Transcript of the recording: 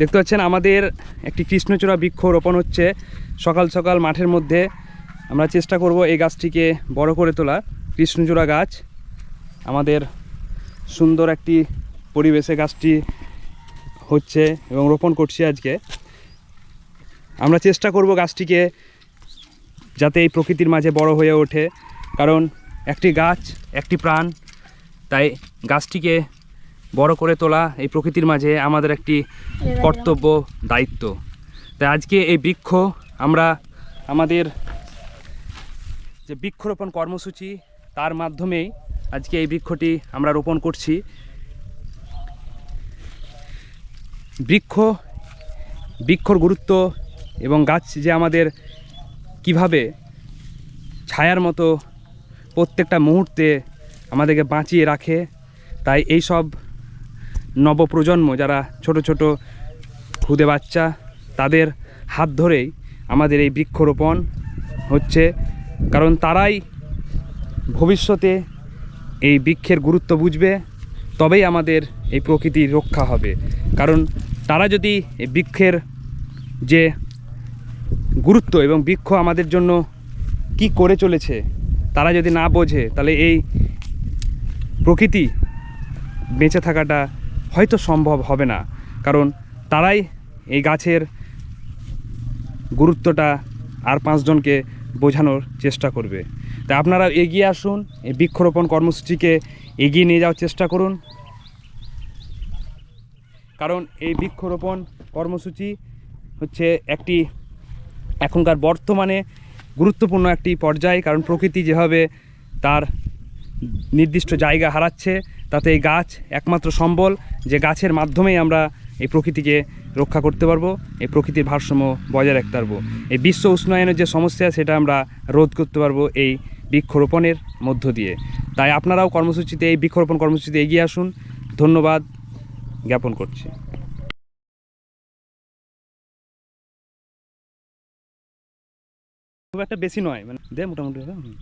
দেখতে পাচ্ছেন, আমাদের একটি কৃষ্ণচূড়া বৃক্ষ রোপণ হচ্ছে। সকাল সকাল মাঠের মধ্যে আমরা চেষ্টা করব এই গাছটিকে বড় করে তোলা। কৃষ্ণচূড়া গাছ, আমাদের সুন্দর একটি পরিবেশে গাছটি হচ্ছে এবং রোপণ করছি আজকে। আমরা চেষ্টা করব গাছটিকে যাতে এই প্রকৃতির মাঝে বড় হয়ে ওঠে, কারণ একটি গাছ, একটি প্রাণ, তাই গাছটিকে বড় করে তোলা এই প্রকৃতির মাঝে আমাদের একটি কর্তব্য দায়িত্ব। তাই আজকে এই বৃক্ষ আমরা আমাদের যে বৃক্ষরোপণ কর্মসূচি তার মাধ্যমেই আজকে এই বৃক্ষটি আমরা রোপণ করছি। বৃক্ষ বৃক্ষর গুরুত্ব এবং গাছ যে আমাদের কীভাবে ছায়ার মতো প্রত্যেকটা মুহূর্তে আমাদেরকে বাঁচিয়ে রাখে তাই এই সব নবপ্রজন্ম, যারা ছোট ছোট খুদে বাচ্চা, তাদের হাত ধরেই আমাদের এই বৃক্ষরোপণ হচ্ছে। কারণ তারাই ভবিষ্যতে এই বৃক্ষের গুরুত্ব বুঝবে, তবেই আমাদের এই প্রকৃতির রক্ষা হবে। কারণ তারা যদি এই বৃক্ষের যে গুরুত্ব এবং বৃক্ষ আমাদের জন্য কি করে চলেছে, তারা যদি না বোঝে, তাহলে এই প্রকৃতি বেঁচে থাকাটা হয়তো সম্ভব হবে না। কারণ তারাই এই গাছের গুরুত্বটা আর পাঁচজনকে বোঝানোর চেষ্টা করবে। তা আপনারা এগিয়ে আসুন, এই বৃক্ষরোপণ কর্মসূচিকে এগিয়ে নিয়ে যাওয়ার চেষ্টা করুন। কারণ এই বৃক্ষরোপণ কর্মসূচি হচ্ছে একটি এখনকার বর্তমানে গুরুত্বপূর্ণ একটি পর্যায়, কারণ প্রকৃতি যেভাবে তার নির্দিষ্ট জায়গা হারাচ্ছে তাতে এই গাছ একমাত্র সম্বল যে গাছের মাধ্যমেই আমরা এই প্রকৃতিকে রক্ষা করতে পারব, এই প্রকৃতির ভারসাম্য বজায় রাখতে পারব এই বিশ্ব উষ্ণায়নের যে সমস্যা, সেটা আমরা রোধ করতে পারব এই বৃক্ষরোপণের মধ্য দিয়ে তাই আপনারাও কর্মসূচিতে, এই বৃক্ষরোপণ কর্মসূচিতে এগিয়ে আসুন ধন্যবাদ জ্ঞাপন করছি খুব একটা বেশি নয় মানে দে মোটামুটি। হুম।